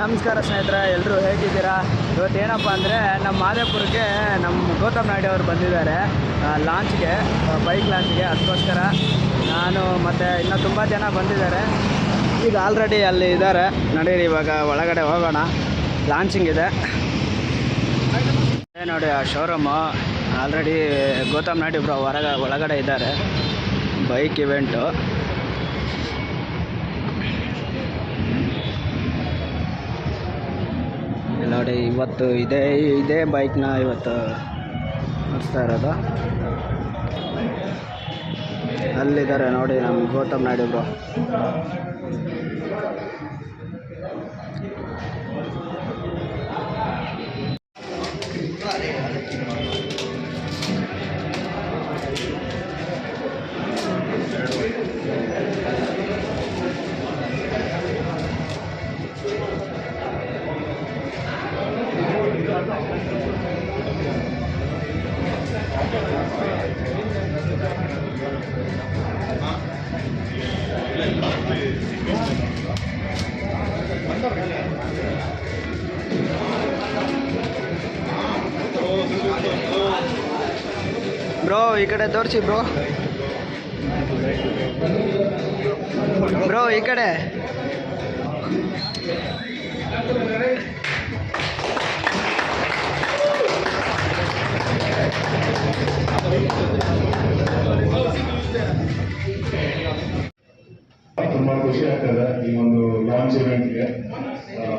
ನಮಸ್ಕಾರ ಸ್ನೇಹಿತರೆ ಎಲ್ಲರೂ ಹೇಗಿದ್ದೀರಾ? ಇವತ್ತು ಏನಪ್ಪ ಅಂದರೆ ನಮ್ಮ ಮಾದೇಪುರಕ್ಕೆ ನಮ್ಮ ಗೌತಮ್ ನಾಯ್ಡು ಅವರು ಬಂದಿದ್ದಾರೆ ಲಾಂಚ್ಗೆ ಬೈಕ್ ಲಾಂಚ್ಗೆ. ಅದಕ್ಕೋಸ್ಕರ ನಾನು ಮತ್ತು ಇನ್ನೂ ತುಂಬ ಜನ ಬಂದಿದ್ದಾರೆ. ಈಗ ಆಲ್ರೆಡಿ ಅಲ್ಲಿ ಇದ್ದಾರೆ. ನಡೀರಿ, ಇವಾಗ ಒಳಗಡೆ ಹೋಗೋಣ. ಲಾಂಚಿಂಗ್ ಇದೆ. ಇದೇ ನೋಡಿ, ಆ ಶೋರೂಮು ಆಲ್ರೆಡಿ ಗೌತಮ್ ನಾಯ್ಡು ಇಬ್ಬರು ಹೊರಗ, ಒಳಗಡೆ ಇದ್ದಾರೆ. ಬೈಕ್ ಇವೆಂಟು ನೋಡಿ ಇವತ್ತು ಇದೇ ಇದೇ ಬೈಕ್ನ ಇವತ್ತು ನಡೆಸ್ತಾ ಇರೋದು. ಅಲ್ಲಿದ್ದಾರೆ ನೋಡಿ ನಮ್ಮ ಗೌತಮ್ ನಾಯ್ಡು ಬ್ರೋ. ಬ್ರೋ ಈ ಕಡೆ ತೋರಿಸಿ ಬ್ರೋ. ಬ್ರೋ ಈ ಕಡೆ. ತುಂಬಾ ಖುಷಿ ಆಗ್ತದೆ ಈ ಒಂದು ಲಾಂಚ್ ಇವೆಂಟ್ಗೆ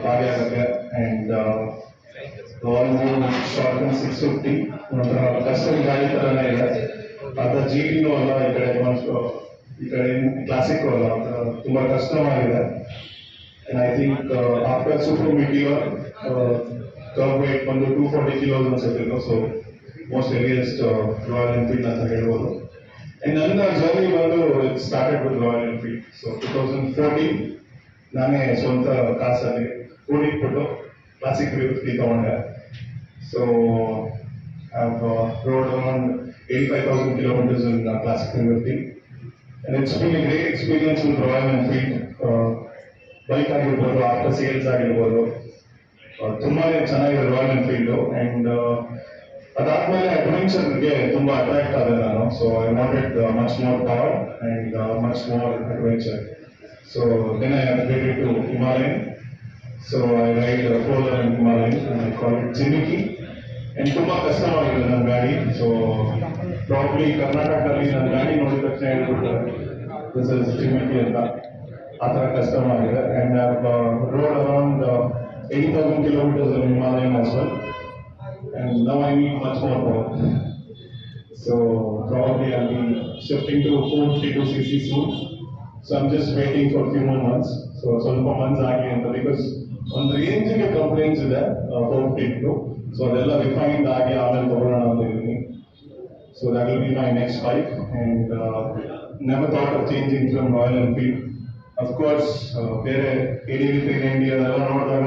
ಭಾಗಿಯಾಗಕ್ಕೆ ಅಂಡ್ ಶಾರ್ಟ್ ಸಿಕ್ಸ್ ಫಿಫ್ಟಿ ನಂತರ ಕಸ್ಟಮ್ ಗಾಡಿ ತರನೇ ಇದೆ. ಅದ ಜಿ ಟಿನೂ ಅಲ್ಲ ಈ ಕಡೆ ಈ ಕಡೆ ಕ್ಲಾಸಿಕ್ ಅಲ್ಲ ಒಂಥರ ತುಂಬಾ ಕಸ್ಟಮ್ ಆಗಿದೆ. And I think after super meteor kerb weight ಬಂದು ಟೂ ಫಾರ್ಟಿ ಕಿಲೋಸ್ ಅನ್ಸುತ್ತೆ so most heaviest Royal Enfield ಅಂತ ಹೇಳ್ಬೋದು. ಅಂಡ್ ನನ್ನ ಜರ್ನಿ ಬಂದು started with Royal so two thousand fourteen ನಾನೇ ಸ್ವಂತ ಕಾಸಲ್ಲಿ ಕೂಡಿಟ್ಬಿಟ್ಟು ಕ್ಲಾಸಿಕ್ ತ್ರೀ ಫಿಫ್ಟಿ ತಗೊಂಡೆ so rode around eighty five thousand kilometres in classic three fifty and it's been a great experience with Royal Enfield bike ಆಗಿರ್ಬೋದು after sales ಆಗಿರ್ಬೋದು ಆ, ತುಂಬಾನೇ ಚೆನ್ನಾಗಿದೆ royal Enfield and ಅದಾದ್ಮೇಲೆ ಅಡ್ವೆಂಚರ್ಗೆ ತುಂಬಾ ಅಟ್ರಾಕ್ಟ್ ಆದೆ ನಾನು. So I wanted much more power and much more adventure so then I upgraded to Himalayan so I ride fowler and Himalayan I call it Jimiki and ತುಂಬಾ ಕಷ್ಟವಾಗಿದೆ ನನ್ನ ಗಾಡಿ. So probably ಕರ್ನಾಟಕದಲ್ಲಿ ನನ್ನ ಗಾಡಿ ನೋಡಿದ ತಕ್ಷಣ ಹೇಳ್ಬಿಟ್ಟು ಜಿಮಿಕಿ ಅಂತ. ಆ ಥರ ಕಷ್ಟವಾಗಿದೆ. And road around eight thousand kilometres Himalayan as well and now I need much more power. So probably I'll be shifting to 450 to 60 soon. So I'm just waiting for a few more months. So ಸ್ವಲ್ಪ months ಆಗಿ ಅಂತ because ಒಂದು ರೇಂಜಿಗೆ complaints ಇದೆ four fifty to so ಅದೆಲ್ಲ refined ಆಗಿ ಆಮೇಲೆ ತಗೊಳ್ಳೋಣ ಅಂತ ಇದ್ದೀನಿ so that will be my next bike and never thought of changing from Royal Enfield of course ಬೇರೆ A D V three ninety ಅದೆಲ್ಲ ನೋಡಿದಾಗ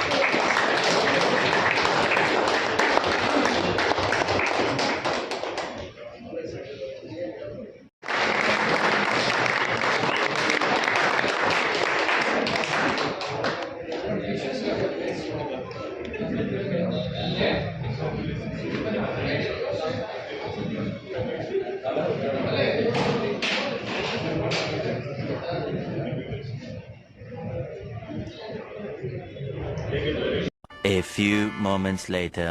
A few moments later.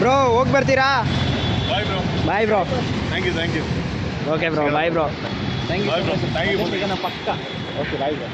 Bro ಹೋಗಿ ಬರ್ತೀರಾ bye bro bye bro thank you thank you okay bro bye bro thank Bye bro. Thank you. You ಪಕ್ಕ okay bye bro